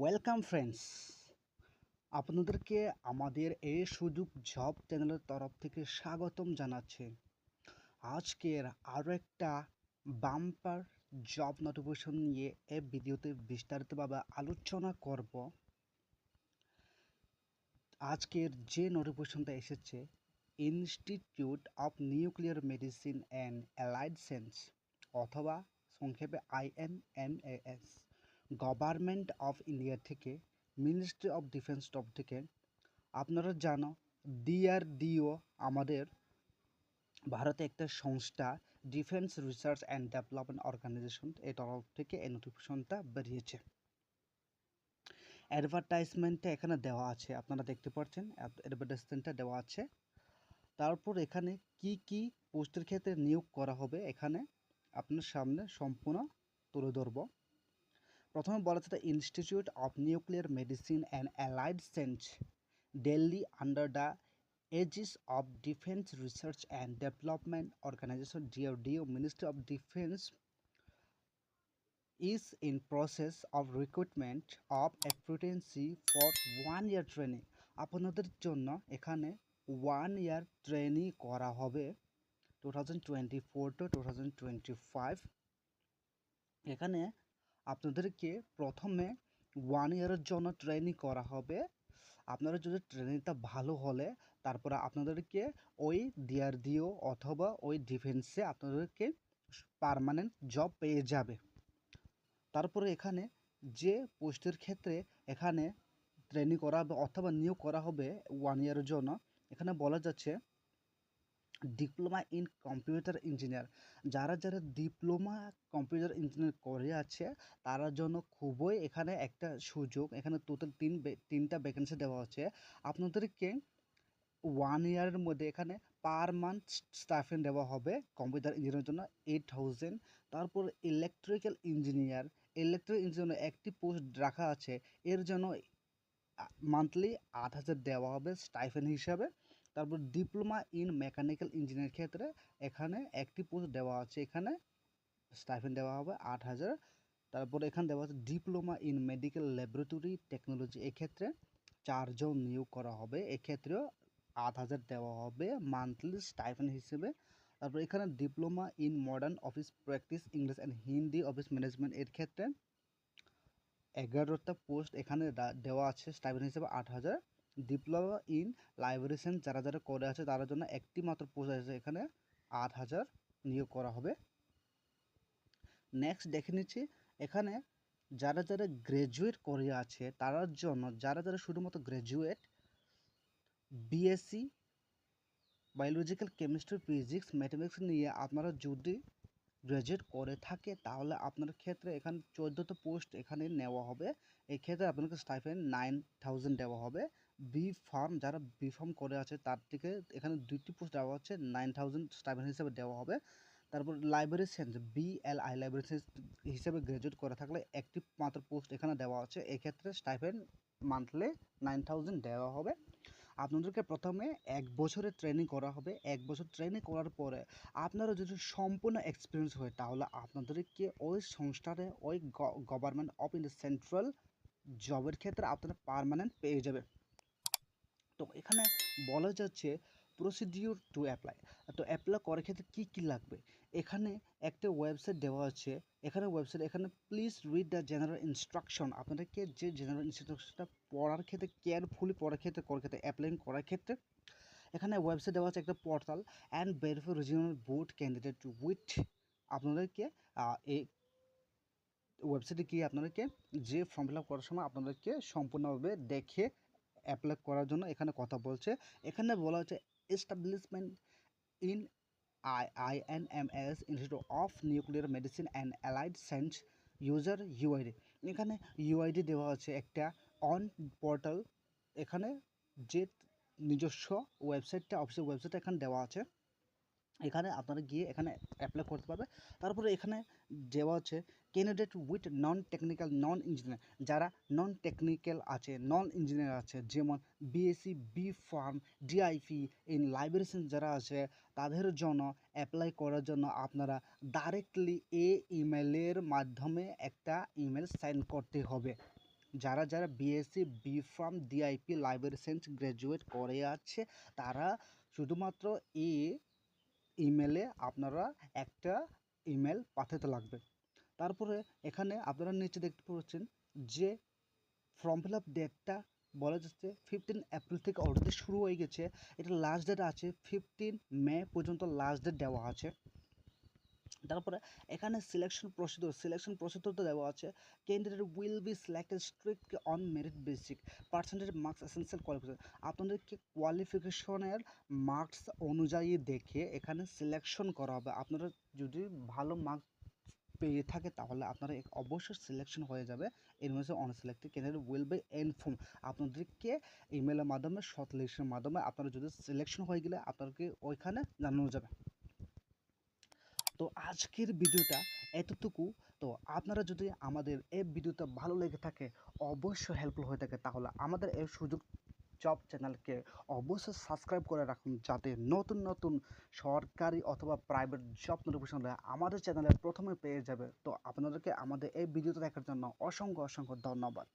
Welcome friends আপনাদেরকে আমাদের এই সুযোগ জব চ্যানেলের তরফ থেকে স্বাগতম জানাচ্ছে। আজকের আরও একটা বাম্পার জব নোটিফিকেশন নিয়ে এই ভিডিওতে বিস্তারিতভাবে আলোচনা করব। আজকের যে নোটিফিকেশনটা এসেছে institute of nuclear medicine and allied science অথবা সংক্ষেপে আইএনএমএএস গভর্নমেন্ট অফ ইন্ডিয়া থেকে, মিনিস্ট্রি অফ ডিফেন্স টপ থেকে, আপনারা জানো, ডিআরডিও আমাদের ভারতে একটা সংস্থা, defence research and development organisation এই তরফ থেকে এই নোটিফিকেশনটা বেরিয়েছে। অ্যাডভার্টাইজমেন্টটা এখানে দেওয়া আছে, আপনারা দেখতে পাচ্ছেন অ্যাডভার্টাইজমেন্টটা দেওয়া আছে। তারপর এখানে কি কি পোস্টের ক্ষেত্রে নিয়োগ করা হবে, এখানে আপনার সামনে সম্পূর্ণ তুলে ধরবো। প্রথমে বলা আছে institute of nuclear medicine and allied science Delhi under the aegis of defence research and development organisation DRDO ministry of defence is in process of recruitment of apprentice for one year training আপনাদের জন্য এখানে one year training করা হবে two thousand twenty four to two thousand twenty five এখানে আপনাদেরকে প্রথমে one ইয়ারের জন্য ট্রেনিং করা হবে। আপনারা যদি ট্রেনিংটা ভালো হলে, তারপরে আপনাদেরকে ওই ডিআরডিও অথবা ওই ডিফেন্সে আপনাদেরকে পারমানেন্ট জব পেয়ে যাবে। তারপরে এখানে যে পোস্টের ক্ষেত্রে এখানে ট্রেনিং করা হবে অথবা নিয়োগ করা হবে ওয়ান ইয়ারের জন্য, এখানে বলা যাচ্ছে ডিপ্লোমা ইন কম্পিউটার ইঞ্জিনিয়ার যারা যারা ডিপ্লোমা কম্পিউটার ইঞ্জিনিয়ার করে আছে, তারা জন্য খুবই এখানে একটা সুযোগ, এখানে টোটাল তিন তিনটা ভ্যাকেন্সি দেওয়া হচ্ছে। আপনাদেরকে ওয়ান ইয়ারের মধ্যে এখানে পার মান্থ স্টাফেন দেওয়া হবে কম্পিউটার ইঞ্জিনিয়ারের জন্য এইট থাউজেন্ড তারপর ইলেকট্রিক্যাল ইঞ্জিনিয়ার ইলেকট্রিক ইঞ্জিনিয়ার একটি পোস্ট রাখা আছে। এর জন্য মান্থলি আট হাজার দেওয়া হবে স্টাইফেন হিসাবে। তারপর ডিপ্লোমা ইন মেকানিক্যাল ইঞ্জিনিয়ার ক্ষেত্রে এখানে একটি পোস্ট দেওয়া আছে, এখানে স্টাইফেন দেওয়া হবে আট হাজার। তারপর এখানে দেওয়া আছে diploma in medical laboratory technology এক্ষেত্রে চারজন নিয়োগ করা হবে, এক্ষেত্রেও আট হাজার দেওয়া হবে মান্থলি স্টাইফেন হিসেবে। তারপর এখানে diploma in modern office practice English and Hindi office management এর ক্ষেত্রে এগারোটা পোস্ট এখানে দেওয়া আছে স্টাইফেন হিসেবে আট হাজার। ডিপ্লোমা ইন লাইব্রেরি সায়েন্স যারা যারা করে আছে তার জন্য একটি মাত্র পোস্ট আছে এখানে আট হাজার নিয়োগ করা হবে। নেক্সট দেখে নিচ্ছি, এখানে যারা যারা গ্র্যাজুয়েট করে আছে তার জন্য যারা যারা শুধুমাত্র graduate BSc biological chemistry physics mathematics নিয়ে আপনারা যদি গ্র্যাজুয়েট করে থাকে তাহলে আপনার ক্ষেত্রে এখানে চোদ্দোটা পোস্ট এখানে নেওয়া হবে। এক্ষেত্রে আপনাকে স্টাইফেন নাইন থাউজেন্ড দেওয়া হবে। বি ফার্ম যারা বি ফার্ম করে আছে, তার থেকে এখানে দুইটি পোস্ট দেওয়া হচ্ছে নাইন থাউজেন্ড স্টাইফেন হিসেবে দেওয়া হবে। তারপর library science B L I library science হিসেবে গ্র্যাজুয়েট করে থাকলে একটি মাত্র পোস্ট এখানে দেওয়া আছে। এক্ষেত্রে স্টাইফেন মান্থলি নাইন থাউজেন্ড দেওয়া হবে। আপনাদেরকে প্রথমে এক বছরের ট্রেনিং করা হবে। এক বছর ট্রেনিং করার পরে আপনারা যদি সম্পূর্ণ এক্সপিরিয়েন্স হয়, তাহলে আপনাদেরকে ওই সংস্থারে ওই গভর্নমেন্ট অফ ইন্ডিয়া সেন্ট্রাল জবের ক্ষেত্রে আপনারা পারমানেন্ট পেয়ে যাবে তো এখানে বলা যাচ্ছে প্রসিডিউর টু অ্যাপ্লাই তো অ্যাপ্লাই করার ক্ষেত্রে কী কী লাগবে? এখানে একটা ওয়েবসাইট দেওয়া আছে। এখানে ওয়েবসাইট এখানে please read the general instruction আপনাদেরকে যে জেনারেল ইনস্ট্রাকশনটা পড়ার ক্ষেত্রে কেয়ারফুলি পড়ার ক্ষেত্রে, করার ক্ষেত্রে অ্যাপ্লাই করার ক্ষেত্রে, এখানে ওয়েবসাইট দেওয়া আছে একটা portal and verify regional board candidate with আপনাদেরকে এই ওয়েবসাইটে গিয়ে আপনাদেরকে যে ফর্ম ফিল আপ করার সময় আপনাদেরকে সম্পূর্ণভাবে দেখে অ্যাপ্লাই করার জন্য এখানে কথা বলছে। এখানে বলা হচ্ছে establishment in I I N M S institute of nuclear medicine and allied science user UID এখানে ইউআইডি দেওয়া আছে একটা অন পোর্টাল এখানে যে নিজস্ব ওয়েবসাইটটা অফিসের ওয়েবসাইটটা এখানে দেওয়া আছে। এখানে আপনারা গিয়ে এখানে অ্যাপ্লাই করতে পারবে। তারপরে এখানে দেওয়া আছে candidate with non technical non engineer যারা নন টেকনিক্যাল আছে নন ইঞ্জিনিয়ার আছে যেমন BSc B pharm DIP in librarian যারা আছে, তাদের জন্য অ্যাপ্লাই করার জন্য আপনারা ডাইরেক্টলি এ ইমেলের মাধ্যমে একটা ইমেল সেন্ড করতে হবে। যারা যারা BSc B pharm DIP library science graduate করে আছে, তারা শুধুমাত্র এই ইমেলে আপনারা একটা ইমেল পাঠাতে লাগবে। তারপরে এখানে আপনারা নিচে দেখতে পাচ্ছেন যে ফর্ম ফিল আপ ডেটটা বলা যাচ্ছে ফিফটিন এপ্রিল থেকে অলরেডি শুরু হয়ে গেছে। এটা লাস্ট ডেট আছে ফিফটিন মে পর্যন্ত লাস্ট ডেট দেওয়া আছে। তারপরে এখানে সিলেকশন প্রসিডিওর সিলেকশন প্রসিডিওরটা দেওয়া আছে। Candidate will be selected strict on merit basic percentage marks essential qualification আপনাদেরকে কোয়ালিফিকেশনের মার্কস অনুযায়ী দেখে এখানে সিলেকশন করা হবে। আপনারা যদি ভালো মার্কস পেয়ে থাকে তাহলে আপনারা অবশ্যই সিলেকশন হয়ে যাবে। এর on unselected candidate will be inform আপনাদেরকে ইমেলের মাধ্যমে শর্ট লিস্টের মাধ্যমে আপনারা যদি সিলেকশন হয়ে গেলে আপনাদেরকে ওইখানে জানানো যাবে। তো আজকের ভিডিওটা এতটুকু। তো আপনারা যদি আমাদের এই ভিডিওটা ভালো লেগে থাকে, অবশ্যই হেল্পফুল হয়ে থাকে, তাহলে আমাদের এই সুযোগ জব চ্যানেলকে অবশ্যই সাবস্ক্রাইব করে রাখুন, যাতে নতুন নতুন সরকারি অথবা প্রাইভেট জব নোটিফিকেশন আমাদের চ্যানেলে প্রথমে পেয়ে যাবে। তো আপনাদেরকে আমাদের এই ভিডিওটা দেখার জন্য অসংখ্য অসংখ্য ধন্যবাদ।